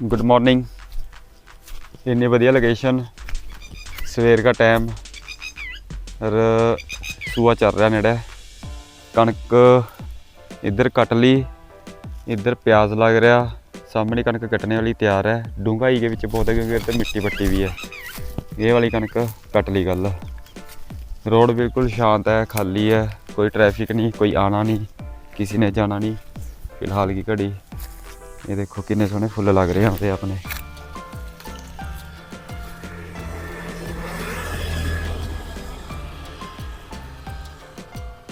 Good morning ਇੰਨੀ ਵਧੀਆ location ਸਵੇਰ ਦਾ ਟਾਈਮ ਔਰ ਸੂਆ ਚੱਲ ਰਿਹਾ ਨੇੜੇ। ਕਣਕ ਇੱਧਰ ਕੱਟ ਲਈ, ਇੱਧਰ ਪਿਆਜ਼ ਲੱਗ ਰਿਹਾ, ਸਾਹਮਣੇ ਕਣਕ ਕੱਟਣੇ ਵਾਲੀ ਤਿਆਰ ਹੈ। ਡੂੰਘਾਈ ਦੇ ਵਿੱਚ ਬਹੁਤ ਹੈ ਕਿਉਂਕਿ ਇੱਧਰ ਮਿੱਟੀ ਪੱਟੀ ਵੀ ਹੈ। ਇਹ ਵਾਲੀ ਕਣਕ ਕੱਟ ਲਈ ਗੱਲ। ਰੋਡ ਬਿਲਕੁਲ ਸ਼ਾਂਤ ਹੈ, ਖਾਲੀ ਹੈ, ਕੋਈ ਟ੍ਰੈਫਿਕ ਨਹੀਂ, ਕੋਈ ਆਣਾ ਨਹੀਂ, ਕਿਸੇ ਨੇ ਜਾਣਾ ਨਹੀਂ, ਫਿਲਹਾਲ ਕੀ ਘੜੀ। ਇਹ ਦੇਖੋ ਕਿੰਨੇ ਸੋਹਣੇ ਫੁੱਲ ਲੱਗ ਰਹੇ ਆਉਂਦੇ ਆਪਣੇ।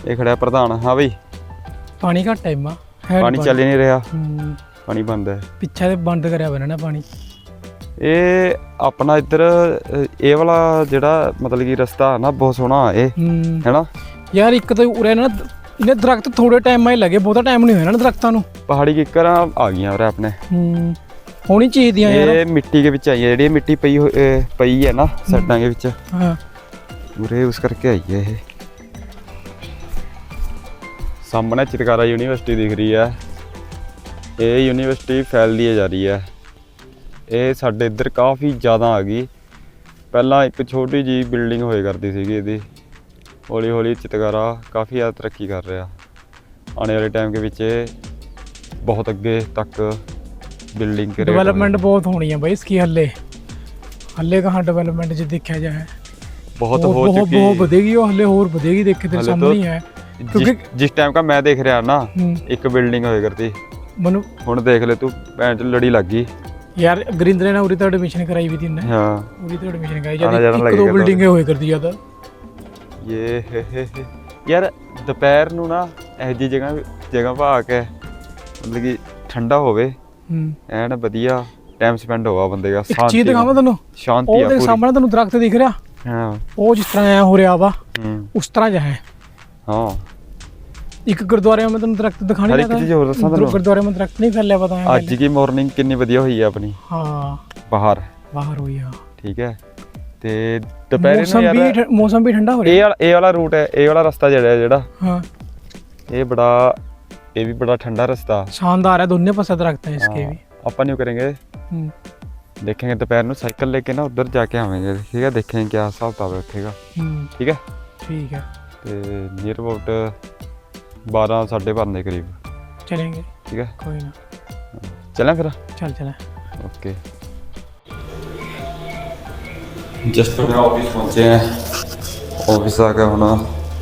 ਇਹ ਖੜਿਆ ਪ੍ਰਧਾਨ ਹਾਂ ਬਈ। ਪਾਣੀ ਘੱਟ ਹੈ ਪਾਣੀ ਬੰਦ। ਚੱਲ ਹੀ ਨਹੀਂ ਰਿਹਾ। ਪਾਣੀ ਬੰਦ ਹੈ। ਪਿੱਛੇ ਤੇ ਬੰਦ ਕਰਿਆ ਬਣਾ ਨਾ ਪਾਣੀ। ਇਹ ਆਪਣਾ ਇੱਧਰ ਇਹ ਵਾਲਾ ਜਿਹੜਾ ਮਤਲਬ ਕਿ ਰਸਤਾ ਨਾ ਬਹੁਤ ਸੋਹਣਾ ਇਹ ਹੂੰ। ਹੈਨਾ ਯਾਰ ਇੱਕ ਤਾਂ ਉਰੇ ਨਾ ਇਹਨੇ ਦਰਖਤ ਥੋੜੇ ਟਾਈਮ ਮੈਂ ਲੱਗੇ ਬਹੁਤਾ ਟਾਈਮ ਨਹੀਂ ਹੋਇਆ ਨਾ ਦਰਖਤਾਂ ਨੂੰ। ਪਹਾੜੀ ਕਿੱਕਰਾਂ ਆ ਗਈਆਂ ਉਰੇ ਆਪਣੇ। ਹੂੰ ਹੋਣੀ ਚਾਹੀਦੀਆਂ ਯਾਰ। ਇਹ ਮਿੱਟੀ ਦੇ ਵਿੱਚ ਆਈ ਹੈ ਜਿਹੜੀ ਮਿੱਟੀ ਪਈ ਪਈ ਹੈ ਨਾ ਸੱਡਾਂ ਦੇ ਵਿੱਚ। ਹਾਂ। ਉਰੇ ਉਸ ਕਰਕੇ ਆਈ ਹੈ ਇਹ। ਸਾਹਮਣੇ ਚਿਤਕਾਰਾ ਯੂਨੀਵਰਸਿਟੀ ਦਿਖ ਰਹੀ ਹੈ ਇਹ ਯੂਨੀਵਰਸਿਟੀ ਫੈਲਦੀ ਜਾ ਰਹੀ ਹੈ ਇਹ ਸਾਡੇ ਇੱਧਰ ਕਾਫੀ ਜ਼ਿਆਦਾ ਆ ਗਈ। ਪਹਿਲਾਂ ਇੱਕ ਛੋਟੀ ਜੀ ਬਿਲਡਿੰਗ ਹੋਏ ਕਰਦੀ ਸੀਗੀ ਇਹਦੀ। ਹੌਲੀ ਹੌਲੀ ਚਿਤਕਾਰਾ ਕਾਫੀ ਜ਼ਿਆਦਾ ਤਰੱਕੀ ਕਰ ਰਿਹਾ। ਆਉਣ ਵਾਲੇ ਟਾਈਮ ਦੇ ਵਿੱਚ ਇਹ ਬਹੁਤ ਅੱਗੇ ਤੱਕ ਬਿਲਡਿੰਗ ਕਰੇ ਡਿਵੈਲਪਮੈਂਟ ਬਹੁਤ ਹੋਣੀ ਆ ਬਾਈ ਇਸकी ਹੱਲੇ। ਹੱਲੇ ਕਹਾਂ ਡਿਵੈਲਪਮੈਂਟ ਜੇ ਦੇਖਿਆ ਜਾਏ। ਬਹੁਤ ਹੋ ਚੁੱਕੀ ਬਹੁਤ ਵਧੇਗੀ ਉਹ ਹੱਲੇ ਹੋਰ ਵਧੇਗੀ ਦੇਖੇ ਤੇਰੇ ਸਾਹਮਣੇ ਹੀ ਹੈ ਕਿਉਂਕਿ- ਜਿਸ ਟਾਈਮ ਕਾ ਮੈਂ ਦੇਖ ਰਿਹਾ ਨਾ ਹੂੰ, ਇੱਕ ਬਿਲਡਿੰਗ ਹੋਏ ਕਰਦੀ। ਮਨੂੰ ਹੁਣ ਦੇਖ ਲੈ ਤੂੰ ਭੈਣ ਚ ਲੜੀ ਲੱਗ ਗਈ। ਯਾਰ ਗਰਿੰਦਰੇ ਨੇ ਉਰੀ ਤਾਂ ਐਡਮਿਸ਼ਨ ਕਰਾਈ ਵੀ ਤਿੰਨ ਹਾਂ। ਉਰੀ ਤਾਂ ਐਡਮਿਸ਼ਨ ਕਰਾਈ ਜਦ ਇੱਕ ਦੋ। ਬਿਲਡਿੰਗਾਂ ਹੋਏ ਕਰਦੀ ਜ਼ਿਆਦਾ ਇਹ ਹੇ ਹੇ ਹੇ। ਯਾਰ ਦੁਪਹਿਰ ਨੂੰ ਨਾ ਇਹੋ ਜਿਹੀ ਜਗ੍ਹਾ ਜਗ੍ਹਾ ਆ ਕੇ ਮਤਲਬ ਕਿ ਠੰਡਾ ਹੋਵੇ। ਹੂੰ। ਐਨ ਵਧੀਆ ਟਾਈਮ ਸਪੈਂਡ ਹੋਵਾ ਬੰਦੇ ਦਾ ਇੱਕ ਚੀਜ਼ ਦਿਖਾਵਾਂ ਤੈਨੂੰ? ਸ਼ਾਂਤੀ ਆ ਪੂਰੀ। ਸਾਹਮਣੇ ਤੈਨੂੰ ਦਰਖਤ ਦਿਖ ਰਿਹਾ। ਹਾਂ। ਉਹ ਜਿਸ ਤਰ੍ਹਾਂ ਐ ਹੋ ਰਿਹਾ ਵਾ ਹੂੰ। ਉਸ ਤਰ੍ਹਾਂ ਜਿਹਾ ਹੈ। ਹਾਂ। ਇੱਕ ਗੁਰਦੁਆਰੇ ਮੈਂ ਤੈਨੂੰ ਦਰਖਤ ਦਿਖਾਣੇ ਹਰ ਇੱਕ ਚੀਜ਼ ਹੋਰ ਦੱਸਾਂ ਤੈਨੂੰ। ਗੁਰਦੁਆਰੇ ਮੈਂ ਦਰਖਤ ਨਹੀਂ ਫੈਲਿਆ ਪਤਾ ਹੈ ਅੱਜ ਕੀ ਮਾਰਨਿੰਗ ਕਿੰਨੀ ਵਧੀਆ ਹੋਈ ਹੈ ਆਪਣੀ? ਹਾਂ। ਬਾਹਰ। ਬਾਹਰ ਹੋਈ ਆ। ਠੀਕ ਹੈ। ਤੇ ਦੁਪਹਿਰੇ ਨੂੰ ਮੌਸਮ ਮੌਸਮ ਵੀ ਠੰਡਾ ਹੋ ਰਿਹਾ? ਇਹ ਇਹ ਵਾਲਾ ਰੂਟ ਹੈ ਇਹ ਵਾਲਾ ਰਸਤਾ ਜਿਹੜਾ ਹੈ ਜਿਹੜਾ ਹਾਂ। ਇਹ ਬੜਾ ਇਹ ਵੀ ਬੜਾ ਠੰਡਾ ਰਸਤਾ। शानदार है दोनों पसंद रखते हैं इसके भी ਆਪਾਂ ਨਹੀਂ ਕਰਾਂਗੇ। हम्म, ਦੇਖਾਂਗੇ ਦੁਪਹਿਰ ਨੂੰ ਸਾਈਕਲ ਲੈ ਕੇ ਨਾ ਉੱਧਰ ਜਾ ਕੇ ਆਵਾਂਗੇ। ਠੀਕ ਹੈ ਦੇਖਾਂਗੇ ਕਿਆ ਹਿਸਾਬ ਤਾਬ ਰੱਖੇਗਾ हम्म, ਠੀਕ ਹੈ? ठीक है ਤੇ ਨੀਅਰ ਅਬਾਊਟ 12 12:30 ਦੇ ਕਰੀਬ। चलेंगे ਠੀਕ ਹੈ? कोई ना ਚੱਲਾਂ ਫਿਰ? चल चलें ओके ਜਸਟ ਮੈਂ ਆਫਿਸ ਪਹੁੰਚੇ ਆ ਆਫਿਸ ਆ ਕੇ ਹੁਣ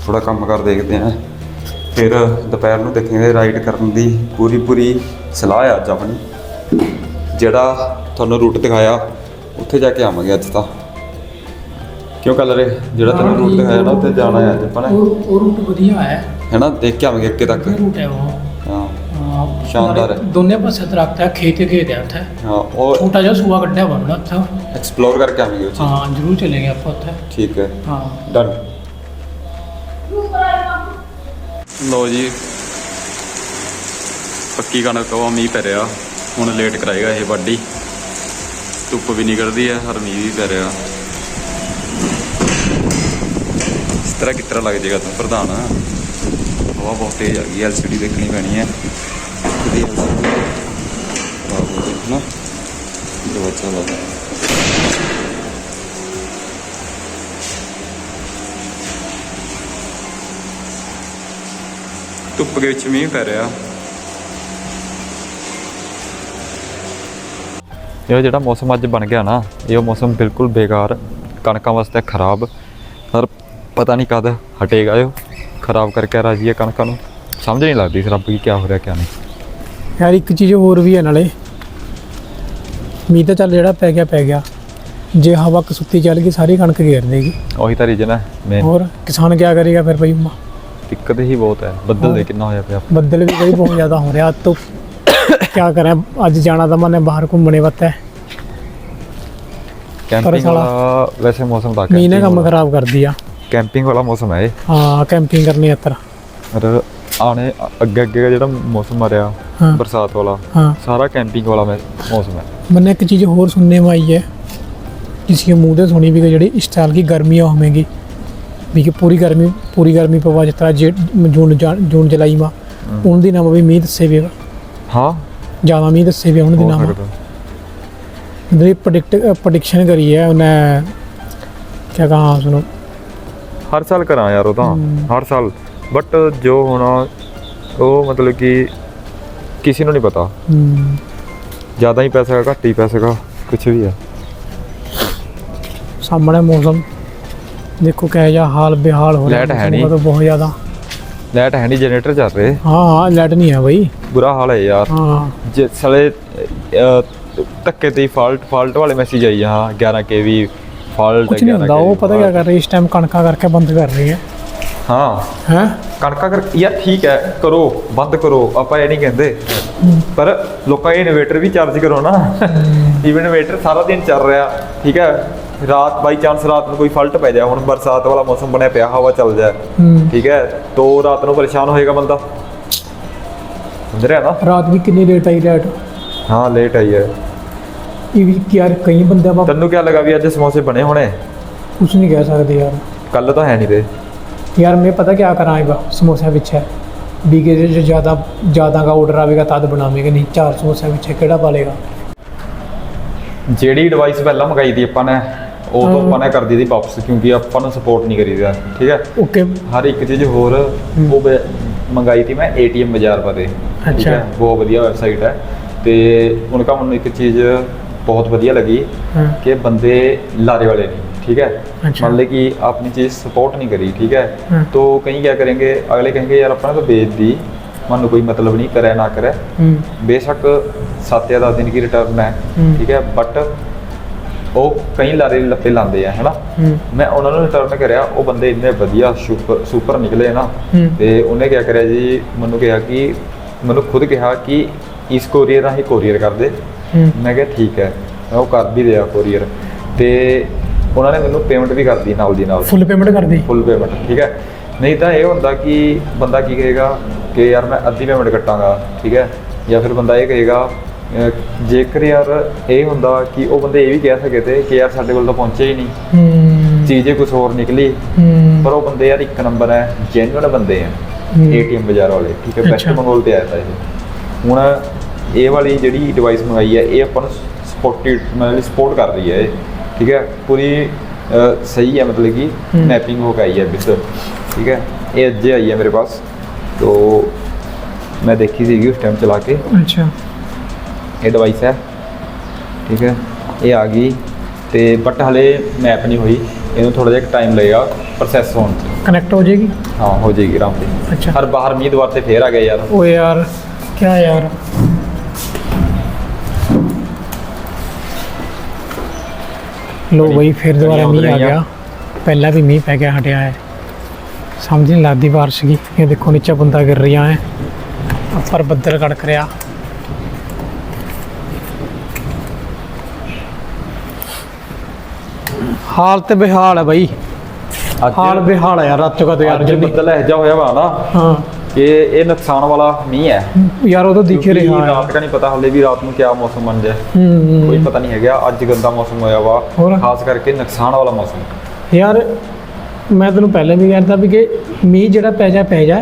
ਥੋੜਾ ਕੰਮ ਕਰ ਦੇਖਦੇ ਆ ਫਿਰ ਦੁਪਹਿਰ ਨੂੰ ਦੇਖਾਂਗੇ ਰਾਈਡ ਕਰਨ ਦੀ ਪੂਰੀ ਪੂਰੀ ਸਲਾਹ ਹੈ ਅੱਜ ਆਪਣੀ। ਜਿਹੜਾ ਤੁਹਾਨੂੰ ਰੂਟ ਦਿਖਾਇਆ ਉੱਥੇ ਜਾ ਕੇ ਆਵਾਂਗੇ ਅੱਜ ਤਾਂ। ਕਿਉਂ ਕੱਲ ਰੇ ਜਿਹੜਾ ਤੈਨੂੰ ਰੂਟ ਦਿਖਾਇਆ ਨਾ ਉੱਥੇ ਜਾਣਾ ਹੈ ਅੱਜ ਆਪਾਂ ਨੇ। ਉਹ ਉਹ ਰੂਟ ਵਧੀਆ ਹੈ। ਹੈਨਾ ਦੇਖ ਕੇ ਆਵਾਂਗੇ ਅੱਗੇ ਤੱਕ। ਰੂਟ ਹੈ ਉਹ। ਸ਼ਾਨਦਾਰ ਹੈ। ਦੋਨੇ ਪਾਸੇ ਦਰਖਤ ਹੈ ਖੇਤ ਹੀ ਖੇਤ ਹੈ ਉੱਥੇ। ਹਾਂ ਉਹ ਛੋਟਾ ਜਿਹਾ ਸੂਆ ਕੱਢਿਆ ਬਣਨਾ ਉੱਥੇ। ਐਕਸਪਲੋਰ ਕਰਕੇ ਆਵਾਂਗੇ ਉਹ ਚੀਜ਼ ਹਾਂ ਜ਼ਰੂਰ ਚਲੇਂਗੇ ਆਪਾਂ ਉੱਥੇ। ਠੀਕ ਹੈ। ਹਾਂ। ਡਨ ਲੋ ਜੀ। ਪੱਕੀ ਕਣਕ ਉਹ ਮੀਂਹ ਪੈ ਰਿਹਾ। ਹੁਣ ਲੇਟ ਕਰਾਏਗਾ ਇਹ ਵਾਢੀ। ਧੁੱਪ ਵੀ ਨਿਕਲਦੀ ਹੈ ਹਰ ਮੀਂਹ ਵੀ ਪੈ ਰਿਹਾ। ਇਸ ਤਰ੍ਹਾਂ ਕਿਸ ਤਰ੍ਹਾਂ ਲੱਗ ਜਾਏਗਾ ਤੂੰ ਪ੍ਰਧਾਨ? ਹਵਾ ਬਹੁਤ ਤੇਜ਼ ਆ ਗਈ ਐਲਸੀਡੀ ਦੇਖਣੀ ਪੈਣੀ ਹੈ। ਇਹਦੀ LCD ਖਰਾਬ ਹੋ ਗਈ ਨਾ ਜੋ ਬੱਚਾ ਲੱਗਾ ਧੁੱਪ ਦੇ ਵਿੱਚ ਮੀਂਹ ਪੈ ਰਿਹਾ। ਇਹ ਜਿਹੜਾ ਮੌਸਮ ਅੱਜ ਬਣ ਗਿਆ ਨਾ, ਇਹ ਮੌਸਮ ਬਿਲਕੁਲ ਬੇਕਾਰ, ਕਣਕਾਂ ਵਾਸਤੇ ਖਰਾਬ। ਪਰ ਪਤਾ ਨਹੀਂ ਕਦ ਹਟੇਗਾ ਇਹ। ਖਰਾਬ ਕਰਕੇ ਰਾਜੀ ਹੈ ਕਣਕਾਂ ਨੂੰ। ਸਮਝ ਨਹੀਂ ਲੱਗਦੀ ਰੱਬ ਕੀ ਕੀ ਹੋ ਰਿਹਾ ਕੀ ਨਹੀਂ। ਯਾਰ ਇੱਕ ਚੀਜ਼ ਹੋਰ ਵੀ ਹੈ ਨਾਲੇ। ਮੀਂਹ ਤਾਂ ਚੱਲ ਜਿਹੜਾ ਪੈ ਗਿਆ ਪੈ ਗਿਆ। ਜੇ ਹਵਾ ਕਸੁੱਤੀ ਚੱਲ ਗਈ ਸਾਰੀ ਕਣਕ ਘੇਰ ਦੇਗੀ। ਉਹੀ ਤਾਂ ਰੀਜਨ ਹੈ ਮੇਨ ਹੋਰ ਕਿਸਾਨ ਕੀ ਕਰੇਗਾ ਫਿਰ ਭਾਈ ਦਿੱਕਤ ਹੀ ਬਹੁਤ ਹੈ। ਬੱਦਲ ਦੇ ਕਿੰਨਾ ਹੋਇਆ ਪਿਆ। ਬੱਦਲ ਵੀ ਬਈ ਬਹੁਤ ਜ਼ਿਆਦਾ ਹੋ ਰਿਹਾ। ਅੱਜ ਤੋਂ ਕੀ ਕਰਾਂ ਅੱਜ ਜਾਣਾ ਤਾਂ ਮਨੇ ਬਾਹਰ ਘੁੰਮਣੇ ਵਾਸਤੇ ਕੈਂਪਿੰਗ ਸਾਲਾ- ਵਾਲਾ ਵੈਸੇ ਮੌਸਮ ਦਾ ਮੀਂਹ ਨੇ ਕੰਮ ਖਰਾਬ ਕਰ ਦਿਆ। ਕੈਂਪਿੰਗ ਵਾਲਾ ਮੌਸਮ ਹੈ ਇਹ। ਹਾਂ ਕੈਂਪਿੰਗ ਕਰਨੀ ਇੱਧਰ ਪਰ ਆਣੇ ਅੱਗੇ ਅੱਗੇ ਦਾ ਜਿਹੜਾ ਮੌਸਮ ਆ ਰਿਹਾ ਹਾਂ ਬਰਸਾਤ ਵਾਲਾ ਹਾਂ ਸਾਰਾ ਕੈਂਪਿੰਗ ਵਾਲਾ ਮੈ- ਮੌਸਮ ਹੈ मैंने एक चीज़ और सुनने में आई है किसी के मुंह से सुनी भी कि जड़ी इस साल की गर्मियाँ होंगी भी कि पूरी गर्मी पूरी गर्मी पवा जिस तरह जेठ जून जा- जून जुलाई में उन दिनों में भी मीह दसे भी ਹਾਂ ज़्यादा मीह दसे भी उन ਹੋ दिनों में ਸਕਦਾ ਜਿਹੜੀ ਪ੍ਰੈਡਿਕਟ ਪ੍ਰੈਡਿਕਸ਼ਨ ਕਰੀ ਹੈ ਉਹਨੇ ਕੀ ਕਹਾ ਸੁਣੋ ਹਰ ਸਾਲ ਕਰਾਂ ਯਾਰ ਉਹ ਤਾਂ ਹਰ ਸਾਲ ਬਟ ਜੋ ਹੋਣਾ ਉਹ ਮਤਲਬ ਕਿ ਕਿਸੇ ਨੂੰ ਨਹੀਂ ਪਤਾ। ਹਮ, ਜ਼ਿਆਦਾ ਹੀ ਪੈਸਾ ਹੈਗਾ ਘੱਟ ਹੀ ਪੈਸਾ ਹੈਗਾ ਕੁਝ ਵੀ ਹੈ। ਸਾਹਮਣੇ ਮੌਸਮ। ਦੇਖੋ ਕਿਹੋ ਜਿਹਾ ਹਾਲ ਬੇਹਾਲ ਹੋ ਰਿਹਾ ਲਾਈਟ ਹੈ ਨਹੀਂ। ਤਾਂ ਬਹੁਤ ਜ਼ਿਆਦਾ। ਲਾਈਟ ਹੈ ਨਹੀਂ ਜਨਰੇਟਰ ਚੱਲ ਰਹੇ। ਹਾਂ ਹਾਂ ਲਾਈਟ ਨਹੀਂ ਹੈ ਬਈ। ਬੁਰਾ ਹਾਲ ਹੈ ਯਾਰ। ਹਾਂ ਜੇ ਸਾਲੇ ਅਹ, ਧੱਕੇ ਤੇ ਫਾਲਟ ਫਾਲਟ ਵਾਲੇ ਮੈਸੇਜ ਆਈ ਹਾਂ 11 ਕੇਵੀ ਫਾਲਟ ਕੁਝ ਨਹੀਂ ਹੁੰਦਾ ਉਹ ਪਤਾ ਕੀ ਕਰ ਰਹੀ ਇਸ ਟਾਈਮ ਕਣਕਾਂ ਕਰਕੇ ਬੰਦ ਕਰ ਰਹੀ ਹੈ। ਹਾਂ। ਹੈ? ਕਣਕਾਂ ਕਰ ਯਾਰ ਠੀਕ ਹੈ ਕਰੋ ਬੰਦ ਕਰੋ ਆਪਾਂ ਇਹ ਨਹੀਂ ਕਹਿੰਦੇ। ਪਰ ਲੋਕਾਂ ਇਹ ਇਨਵੇਟਰ ਵੀ ਚਾਰਜ ਕਰੋ ਨਾ। ਈਵਨ ਇਨਵੇਟਰ ਸਾਰਾ ਦਿਨ ਚੱਲ ਰਿਹਾ ਠੀਕ ਹੈ? ਰਾਤ ਬਾਈ ਚਾਂਸ ਰਾਤ ਨੂੰ ਕੋਈ ਫਲਟ ਪੈ ਜਾ ਹੁਣ ਬਰਸਾਤ ਵਾਲਾ ਮੌਸਮ ਬਣਿਆ ਪਿਆ ਹਵਾ ਚੱਲ ਜਾ ਠੀਕ ਹੈ? ਤੋ ਰਾਤ ਨੂੰ ਪਰੇਸ਼ਾਨ ਹੋਏਗਾ ਬੰਦਾ। ਸਮਝ ਰਿਹਾ ਨਾ? ਰਾਤ ਵੀ ਕਿੰਨੀ ਲੇਟ ਆਈ ਲਾਈਟ ਹਾਂ ਲੇਟ ਆਈ ਹੈ। ਇਹ ਵੀ ਯਾਰ ਕਈ ਬੰਦਿਆਂ ਬਾ ਤੈਨੂੰ ਕੀ ਲੱਗਾ ਵੀ ਅੱਜ ਸਮੋਸੇ ਬਣੇ ਹੋਣੇ? ਕੁਝ ਨਹੀਂ ਕਹਿ ਸਕਦੇ ਯਾਰ। ਕੱਲ ਤਾਂ ਹੈ ਨਹੀਂ ਤੇ। यार मैं पता क्या कराएगा समोसा पीछे बीके जो ज़्यादा ज़्यादा का ऑर्डर आएगा तद बनावेंगे नहीं चार समोसा पीछे केड़ा पालेगा ਜਿਹੜੀ ਡਿਵਾਈਸ ਪਹਿਲਾਂ ਮੰਗਾਈ ਦੀ ਆਪਾਂ ਨੇ ਉਹ ਤੋਂ ਆਪਾਂ ਨੇ ਕਰ ਦਿੱਤੀ ਵਾਪਸ ਕਿਉਂਕਿ ਆਪਾਂ ਨੂੰ ਸਪੋਰਟ ਨਹੀਂ ਕਰੀਦਾ ਠੀਕ ਹੈ ओके ਹਰ ਇੱਕ ਚੀਜ਼ ਹੋਰ ਉਹ ਬ- ਮੰਗਾਈ थी मैं एटीएम बाजार पर ठीक अच्छा। है बहुत ਵਧੀਆ ਵੈਬਸਾਈਟ ਹੈ ਤੇ ਉਨਕਾ ਮੈਨੂੰ ਇੱਕ ਚੀਜ਼ ਬਹੁਤ ਵਧੀਆ ਲੱਗੀ हाँ ਕਿ ਬੰਦੇ ਲਾਰੇ वाले नहीं ठीक है अच्छा। मान ले कि आपने चीज सपोर्ट नहीं करी ठीक है हाँ। तो कहीं क्या करेंगे अगले कहेंगे यार अपना तो बेच दी मानो कोई मतलब नहीं करे ना करे हम्म, बेशक सात या दस दिन की रिटर्न है हम्म। ठीक है बट ਉਹ ਕਈ ਲਾਰੇ ਲੱਪੇ ਲਾਉਂਦੇ ਆ ਹੈਨਾ हम्म, ਮੈਂ ਉਹਨਾਂ ਨੂੰ ਰਿਟਰਨ ਕਰਿਆ ਉਹ ਬੰਦੇ ਇੰਨੇ ਵਧੀਆ ਸੁਪਰ ਸੁਪਰ ਨਿਕਲੇ ਨਾ ਹੂੰ। ਤੇ ਉਹਨੇ ਕਿਹਾ ਕਰਿਆ ਜੀ ਮੈਨੂੰ ਕਿਹਾ ਕਿ ਮੈਨੂੰ ਖੁਦ ਕਿਹਾ ਕਿ ਇਸ ਕੋਰੀਅਰ ਰਾਹੀਂ ਕੋਰੀਅਰ ਕਰ ਦੇ हम्म, ਮੈਂ ਕਿਹਾ ਠੀਕ ਹੈ ਮੈਂ ਉਹ ਕਰ ਵੀ ਦਿਆ ਕੋਰੀਅਰ ਤੇ ਉਹਨਾਂ ਨੇ ਮੈਨੂੰ ਪੇਮੈਂਟ ਵੀ ਕਰਦੀ ਨਾਲ ਦੀ ਨਾਲ। ਫੁੱਲ ਪੇਮੈਂਟ ਕਰਦੀ ਫੁੱਲ ਪੇਮੈਂਟ ਠੀਕ ਹੈ? ਨਹੀਂ ਤਾਂ ਇਹ ਹੁੰਦਾ ਕਿ ਬੰਦਾ ਕੀ ਕਹੇਗਾ ਕਿ ਯਾਰ ਮੈਂ ਅੱਧੀ ਪੇਮੈਂਟ ਕੱਟਾਂਗਾ ਠੀਕ ਹੈ? ਜਾਂ ਫਿਰ ਬੰਦਾ ਇਹ ਕਹੇਗਾ ਜੇਕਰ ਯਾਰ ਇਹ ਹੁੰਦਾ ਕਿ ਉਹ ਬੰਦੇ ਇਹ ਵੀ ਕਹਿ ਸਕੇ ਤੇ ਕਿ ਯਾਰ ਸਾਡੇ ਕੋਲ ਤਾਂ ਪਹੁੰਚਿਆ ਹੀ ਨਹੀਂ। ਚੀਜ਼ੇ ਕੁਝ ਹੋਰ ਨਿਕਲੀ। ਪਰ ਉਹ ਬੰਦੇ ਯਾਰ ਇੱਕ ਨੰਬਰ ਹੈ ਜੈਨੂਇਨ ਬੰਦੇ ਆ ਏਟੀਐਮ ਬਾਜ਼ਾਰ ਵਾਲੇ ਠੀਕ ਹੈ? ਬੈਸਟ ਮੰਗੋਲ ਤੇ ਆਇਆ ਤਾਂ ਇਹ। ਹੁਣ ਇਹ ਵਾਲੀ ਜਿਹੜੀ ਡਿਵਾਈਸ ਮੰਗਾਈ ਹੈ ਇਹ ਆਪਾਂ ਨੂੰ ਸਪੋਰਟਡ ਮਤਲਬ ਸਪੋਰਟ ਕਰ ਰਹੀ ਹੈ ਇਹ। ਠੀਕ ਹੈ ਪੂਰੀ ਅਹ, ਸਹੀ ਹੈ मतलब कि ਹੂੰ। मैपिंग हो गई है विद ठीक है ये अज्जे आई है मेरे पास तो मैं देखी ਸੀਗੀ ਉਸ ਟਾਈਮ ਚਲਾ ਕੇ अच्छा ਇਹ ਡਿਵਾਈਸ ਹੈ ਠੀਕ ਹੈ ਇਹ ਆ ਗਈ ਤੇ ਬਟ ਹਲੇ ਮੈਪ ਨਹੀਂ ਹੋਈ ਇਹਨੂੰ ਥੋੜਾ ਜਿਹਾ ਟਾਈਮ ਲੱਗੇਗਾ ਪ੍ਰੋਸੈਸ ਹੋਣ 'ਚ कनेक्ट हो जाएगी ਹਾਂ ਹੋ ਜਾਏਗੀ ਆਰਾਮ ਤੇ अच्छा ਹਰ ਬਾਹਰ ਮੀਂਹ ਦੁਆਰ ਤੇ ਫੇਰ ਆ ਗਿਆ ਯਾਰ ओ यार क्या यार ਲੋ ਬਈ ਫਿਰ ਦੁਬਾਰਾ ਮੀਂਹ ਆ ਗਿਆ। ਪਹਿਲਾਂ ਵੀ ਮੀਂਹ ਪੈ ਗਿਆ ਹਟਿਆ ਹੈ। ਸਮਝ ਨਹੀਂ ਲੱਗਦੀ بارش ਕੀ। ਇਹ ਦੇਖੋ ਨੀਚਾ ਬੰਦਾ ਗਿਰ ਰਿਹਾ ਹੈ ਉੱਪਰ ਬੱਦਲ ਕੜਕ ਰਿਹਾ। ਹਾਲਤ ਬਿਹਾਲ ਹੈ ਬਈ। ਹਾਲ ਬਿਹਾਲ ਆ ਯਾਰ ਰਾਤੋਂ ਕਾ ਅੱਜ ਜਿੰਨੀ ਬੱਦਲ ਇਹ ਜਾ ਹੋਇਆ ਵਾ ਨਾ ਹਾਂ। ਇਹ ਇਹ ਨੁਕਸਾਨ ਵਾਲਾ ਮੀਂਹ ਹੈ। ਯਾਰ ਉਹ ਤਾਂ ਦਿਖ ਰਿਹਾ ਹੈ। ਰਾਤ ਦਾ ਨਹੀਂ ਪਤਾ ਹਲੇ ਵੀ ਰਾਤ ਨੂੰ ਕਿਆ ਮੌਸਮ ਬਣ ਜਾਏ। ਕੋਈ ਪਤਾ ਨਹੀਂ ਹੈਗਾ ਅੱਜ ਗੰਦਾ ਮੌਸਮ ਹੋਇਆ ਵਾ। ਖਾਸ ਕਰਕੇ ਨੁਕਸਾਨ ਵਾਲਾ ਮੌਸਮ। ਯਾਰ ਮੈਂ ਤੈਨੂੰ ਪਹਿਲਾਂ ਵੀ ਕਹਿੰਦਾ ਵੀ ਕਿ ਮੀਂਹ ਜਿਹੜਾ ਪੈ ਜਾ ਪੈ ਜਾ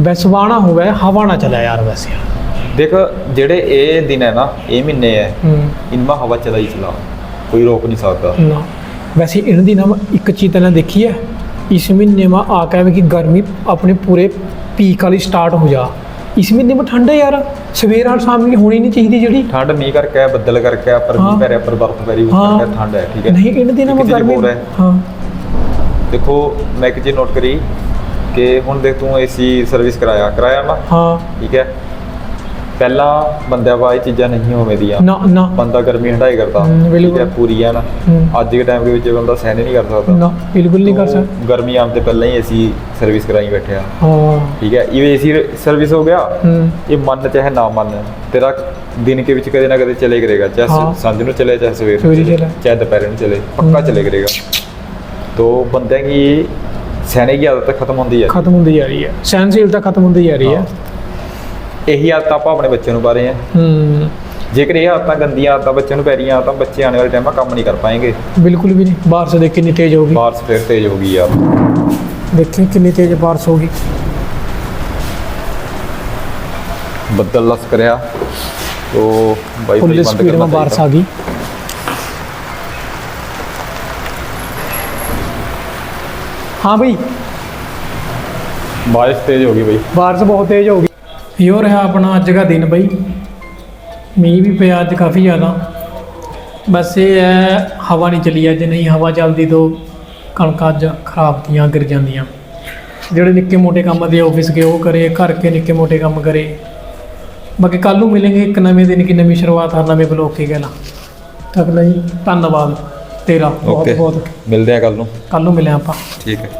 ਵੈਸਵਾਣਾ ਹੋਵੇ ਹਵਾ ਨਾ ਚਲਾ ਯਾਰ ਵੈਸੇ। ਦੇਖ ਜਿਹੜੇ ਇਹ ਦਿਨ ਹੈ ਨਾ ਇਹ ਮਹੀਨੇ ਹੈ ਇਨਮਾ ਹਵਾ ਚਲਾਈ ਹੀ ਚਲਾ ਕੋਈ ਰੋਕ ਨਹੀਂ ਸਕਦਾ। ਨਾ। ਵੈਸੇ ਇਹਨਾਂ ਦੀ ਨਾ ਮੈਂ ਇੱਕ ਚੀਜ਼ ਤਾਂ ਦੇਖੀ ਹੈ ਇਸ ਮਹੀਨੇ में आ के भी कि गर्मी अपने पूरे पीक वाली स्टार्ट हो जा इस महीने में ठंड है यार सवेर और शाम की होनी नहीं चाहिए ਜਿਹੜੀ ਠੰਡ ਮੀਂਹ ਕਰਕੇ ਹੈ, ਬੱਦਲ ਕਰਕੇ ਹੈ, ਪਰ ਹਾਂ। ਮੀਂਹ ਪੈ ਰਿਹਾ ਪਰ ਬਰਫ਼ ਪੈ ਰਹੀ ਉਸ ਹਾਂ। ਕਰਕੇ ਠੰਡ ਹੈ ਠੀਕ ਹੈ ਨਹੀਂ ਇਹਨਾਂ ਦਿਨਾਂ ਇੱਕ में ਚੀਜ਼ गर्मी ਹੋਰ ਹੈ ਹਾਂ ਦੇਖੋ ਮੈਂ ਇੱਕ ਚੀਜ਼ ਨੋਟ ਕਰੀ ਕਿ ਹੁਣ ਦੇਖ ਤੂੰ ਏਸੀ ਸਰਵਿਸ ਕਰਾਇਆ ਕਰਾਇਆ ਨਾ ਹਾਂ ਠੀਕ ਹੈ ਪਹਿਲਾਂ ਬੰਦਿਆਂ ਇਹ ਚੀਜ਼ਾਂ ਨਹੀਂ ਹੋਵੇਂ ਦੀਆਂ ਨਾ ਨਾ। ਬੰਦਾ ਗਰਮੀ ਹੰਡਾਈ ਕਰਦਾ। ਹਮ, ਠੀਕ। ਹੈ ਪੂਰੀ ਹੈ ਨਾ। ਹਮ। ਅੱਜ ਦੇ ਟਾਈਮ ਦੇ ਵਿੱਚ ਬੰਦਾ ਸਹਿਨ ਹੀ ਨਹੀਂ ਕਰ ਸਕਦਾ। ਨਾ ਬਿਲਕੁਲ ਨਹੀਂ ਕਰ ਤੂੰ ਸਕਦਾ। ਗਰਮੀ ਆਉਣ ਤੋਂ ਪਹਿਲਾਂ ਹੀ ਏਸੀ ਸਰਵਿਸ ਕਰਾਈ ਬੈਠਿਆ ਹਾਂ। ਠੀਕ ਹੈ ਇਹ ਏਸੀ ਸਰਵਿਸ ਹੋ ਗਿਆ। ਹੂੰ। ਇਹ ਮੰਨ ਚਾਹੇ ਨਾ ਮੰਨ। ਤੇਰਾ ਦਿਨ ਕੇ ਵਿੱਚ ਕਦੇ ਨਾ ਕਦੇ ਚਲੇ ਕਰੇਗਾ। ਚਾਹੇ ਹਾਂ। ਸਾਂਝ ਨੂੰ ਚਲੇ ਚਾਹੇ ਸਵੇਰ ਨੂੰ ਸਵੇਰੇ ਚਲੇ, ਚਲੇ। ਚਾਹੇ ਦੁਪਹਿਰ ਨੂੰ ਚਲੇ ਪੱਕਾ ਹਮ। ਚਲੇ ਕਰੇਗਾ। तो ਬੰਦਿਆਂ ਦੀ ਸਹਿਣੇ ਦੀ ਆਦਤ ਖਤਮ ਹੁੰਦੀ ਹੈ। ਖਤਮ ਹੁੰਦੀ ਜਾ ਰਹੀ ਹੈ। ਸਹਿਨਸ਼ੀਲਤਾ ਖਤਮ ਹੁੰਦੀ ਜਾ ਰਹੀ ਹੈ। ਇਹੀ ਆਦਤਾਂ ਆਪਾਂ ਆਪਣੇ ਬੱਚੇ ਨੂੰ ਪਾ ਰਹੇ ਆ ਹੂੰ। ਜੇਕਰ ਇਹ ਆਦਤਾਂ ਗੰਦੀਆਂ ਆਦਤਾਂ ਬੱਚੇ ਨੂੰ ਪੈ ਰਹੀਆਂ ਤਾਂ ਬੱਚੇ ਆਉਣ ਵਾਲੇ ਟਾਈਮਾਂ ਕੰਮ ਨਹੀਂ ਕਰ ਪਾਏਗੇ। ਬਿਲਕੁਲ ਵੀ ਨਹੀਂ। ਬਾਰਿਸ਼ ਦੇਖ ਕਿੰਨੀ ਤੇਜ਼ ਹੋਗੀ ਬਾਰਿਸ਼ ਫਿਰ ਤੇਜ਼ ਹੋ ਗਈ ਦੇਖੀ ਕਿੰਨੀ ਤੇਜ਼ ਬਾਰਿਸ਼ ਹੋਗੀ ਬੱਦਲ ਲਸ ਕਰਿਆ। ਤੋ ਬਾਈ ਬੰਦ ਕਰਨਾ ਬਾਰਿਸ਼ ਆ ਗਈ। ਹਾਂ ਬਈ। ਬਾਰਿਸ਼ ਤੇਜ਼ ਹੋ ਗਈ ਬਈ। ਬਾਰਿਸ਼ ਬਹੁਤ ਤੇਜ਼ ਹੋ ਗਈ। ਇਹੋ ਰਿਹਾ ਆਪਣਾ ਅੱਜ ਦਾ ਦਿਨ ਬਈ। ਮੀਂਹ ਵੀ ਪਿਆ ਅੱਜ ਕਾਫੀ ਜ਼ਿਆਦਾ। ਬਸ ਇਹ ਹੈ ਹਵਾ ਨਹੀਂ ਚੱਲੀ ਅੱਜ ਨਹੀਂ ਹਵਾ ਚੱਲਦੀ ਤਾਂ ਕਣਕਾਂ ਅੱਜ ਖਰਾਬ ਦੀਆਂ ਗਿਰ ਜਾਂਦੀਆਂ। ਜਿਹੜੇ ਨਿੱਕੇ ਮੋਟੇ ਕੰਮ ਦੇ ਆਫਿਸ ਗਏ ਉਹ ਕਰੇ ਘਰ ਕੇ ਨਿੱਕੇ ਮੋਟੇ ਕੰਮ ਕਰੇ। ਬਾਕੀ ਕੱਲ ਨੂੰ ਮਿਲਾਂਗੇ ਇੱਕ ਨਵੇਂ ਦਿਨ ਕੀ ਨਵੀਂ ਸ਼ੁਰੂਆਤ ਹਰ ਨਵੇਂ ਬਲੌਗ ਕੀ ਕਹਿਣਾ। ਤੱਕ ਲਈ ਧੰਨਵਾਦ। ਤੇਰਾ ਬਹੁਤ ਓਕੇ ਬਹੁਤ ਮਿਲਦੇ ਆ ਕੱਲ ਨੂੰ। ਕੱਲ ਨੂੰ ਮਿਲਿਆ ਆਪਾਂ। ਠੀਕ ਹੈ।